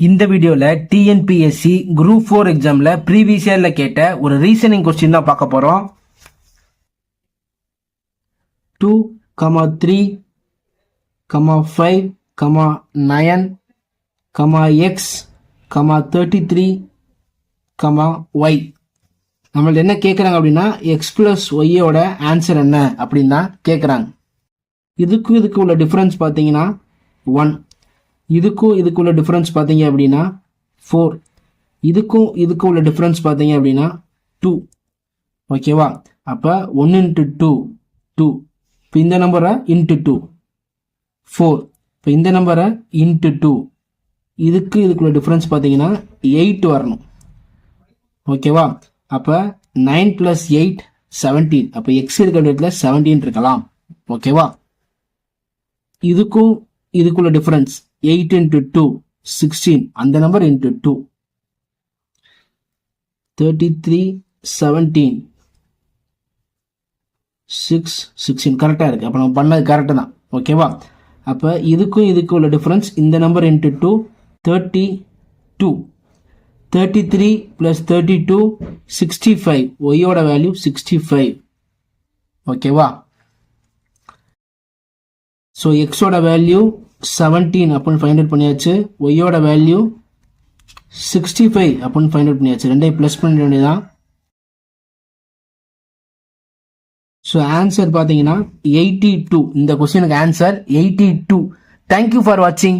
இந்த வீடியோவில் TNPSC group four எக்ஸாமில் ப்ரீவியஸ் இயரில் கேட்ட ஒரு ரீசனிங் கொஸ்டின் தான் பார்க்க போகிறோம் two comma three comma five comma nine comma X comma thirty three comma Y நம்மள்ட்ட என்ன கேட்குறாங்க அப்படின்னா எக்ஸ் ப்ளஸ் ஒய்யோட ஆன்சர் என்ன? அப்படின்னு தான் கேட்குறாங்க இதுக்கும் இதுக்கு உள்ள டிஃப்ரென்ஸ் பார்த்தீங்கன்னா ஒன் இதுக்கும் இதுக்கு உள்ள டிஃப்ரென்ஸ் பார்த்தீங்க அப்படின்னா ஃபோர் இதுக்கும் இதுக்கும் உள்ள டிஃப்ரென்ஸ் பார்த்தீங்க அப்படின்னா டூ ஓகேவா அப்போ ஒன் இன்ட்டு டூ டூ இப்போ இந்த நம்பரை இன்ட்டு டூ ஃபோர் இப்போ இந்த நம்பரை இன்ட்டு டூ இதுக்கு இதுக்குள்ள டிஃப்ரென்ஸ் பார்த்தீங்கன்னா எயிட் வரணும். ஓகேவா அப்போ நைன் ப்ளஸ் எயிட் செவன்டீன் அப்போ எக்ஸ் இருக்கிற இடத்துல செவன்டீன் இருக்கலாம். ஓகேவா இதுக்கும் இதுக்குள்ள difference eight into two sixteen அந்த number into two thirty three seventeen six sixteen கரெக்டாக இருக்குது அப்போ நம்ம பண்ணது கரெக்டு தான். ஓகேவா அப்போ இதுக்கும் இதுக்கும் உள்ள டிஃப்ரென்ஸ் இந்த number into two thirty two thirty three plus thirty two sixty five ஒய்யோட வேல்யூ சிக்ஸ்டி ஃபைவ் ஓகேவா ஸோ எக்ஸோட வேல்யூ செவன்டீன் அப்படின்னு ஃபைண்ட் அவுட் பண்ணியாச்சு. ஒய்யோட வேல்யூ சிக்ஸ்டி ஃபைவ் அப்படின்னு ஃபைண்ட் அவுட் பண்ணியாச்சு. ரெண்டையும் ப்ளஸ் பண்ண வேண்டியதான் ஸோ ஆன்சர் பார்த்தீங்கன்னா எயிட்டி டூ இந்த கொஸ்டினுக்கு answer eighty two thank you for வாட்சிங்